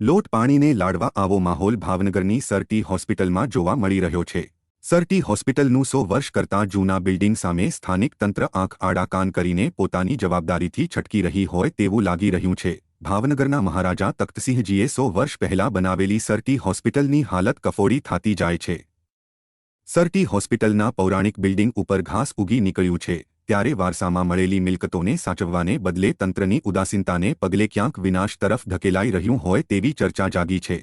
લોટ પાણીને લાડવા આવો માહોલ ભાવનગરની સરટી હોસ્પિટલમાં જોવા મળી રહ્યો છે. સરટી હોસ્પિટલનું સો વર્ષ કરતાં જૂના બિલ્ડિંગ સામે સ્થાનિક તંત્ર આંખ આડા કાન કરીને પોતાની જવાબદારીથી છટકી રહી હોય તેવું લાગી રહ્યું છે. ભાવનગરના મહારાજા તખ્તસિંહજીએ સો વર્ષ પહેલા બનાવેલી સરટી હોસ્પિટલની હાલત કફોડી થતી જાય છે. સરટી હોસ્પિટલના પૌરાણિક બિલ્ડિંગ ઉપર ઘાસ ઉગી નીકળ્યું છે. ત્યારે વારસામાં મળેલી મિલકતોને સાચવવાને બદલે તંત્રની ઉદાસીનતાને પગલે ક્યાંક વિનાશ તરફ ધકેલાઈ રહ્યું હોય તેવી ચર્ચા જાગી છે.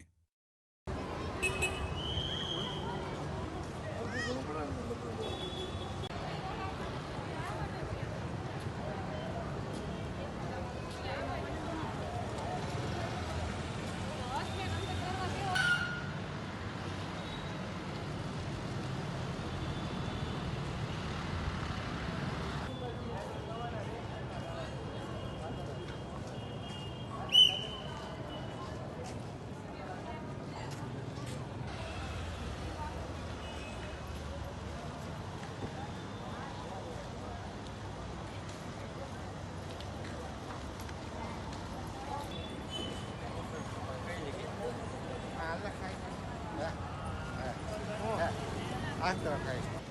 after pray.